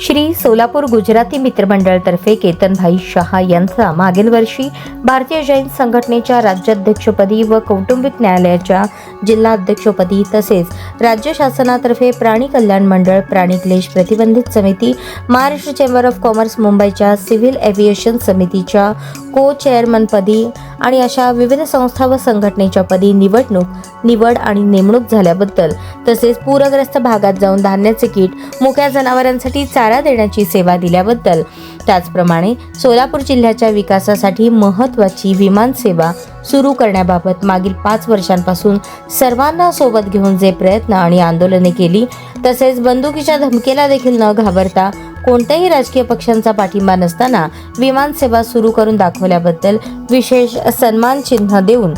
श्री सोलापूर गुजराती मित्रमंडळतर्फे केतनभाई शहा यांचा मागील वर्षी भारतीय जैन संघटनेच्या राज्याध्यक्षपदी व कौटुंबिक न्यायालयाच्या जिल्हा अध्यक्षपदी तसेच राज्य शासनातर्फे प्राणी कल्याण मंडळ प्राणी क्लेश प्रतिबंधित समिती महाराष्ट्र चेंबर ऑफ कॉमर्स मुंबईच्या सिव्हिल एव्हिएशन समितीच्या को चेअरमनपदी आणि अशा विविध संस्था व संघटनेच्या पदी निवडणूक निवड आणि नेमणूक झाल्याबद्दल तसेच पूरग्रस्त भागात जाऊन धान्याचे किट मुक्या जनावरांसाठी चारा देण्याची सेवा दिल्याबद्दल त्याचप्रमाणे सोलापूर जिल्ह्याच्या विकासासाठी महत्त्वाची विमान सेवा सुरू करण्याबाबत मागील पाच वर्षांपासून सर्वांना सोबत घेऊन जे प्रयत्न आणि आंदोलने केली तसेच बंदुकीच्या धमकीला देखील न घाबरता कोणत्याही राजकीय पक्षांचा पाठिंबा नसताना विमान सेवा सुरू करून दाखवल्याबद्दल विशेष सन्मान चिन्ह देऊन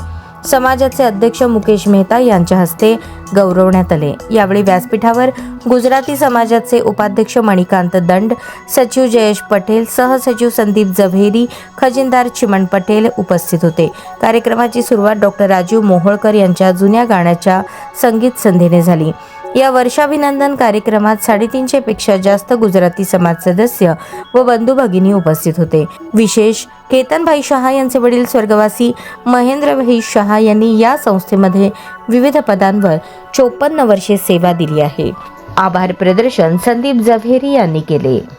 समाजाचे अध्यक्ष मुकेश मेहता यांच्या हस्ते गौरवण्यात आले. यावेळी व्यासपीठावर गुजराती समाजाचे उपाध्यक्ष मणिकांत दंड सचिव जयेश पटेल सहसचिव संदीप जव्हेरी खजिनदार चिमण पटेल उपस्थित होते. कार्यक्रमाची सुरुवात डॉक्टर राजीव मोहोळकर यांच्या जुन्या गाण्याच्या संगीत संधीने झाली. या वर्षाभिनंदन कार्यक्रमात साडेतीनशे पेक्षा जास्त गुजराती समाज सदस्य व बंधू भगिनी उपस्थित होते. विशेष केतनभाई शहा यांचे वडील स्वर्गवासी महेंद्रभाई शहा यांनी या संस्थेमध्ये विविध पदांवर चोपन्न वर्षे सेवा दिली आहे. आभार प्रदर्शन संदीप जव्हेरी यांनी केले.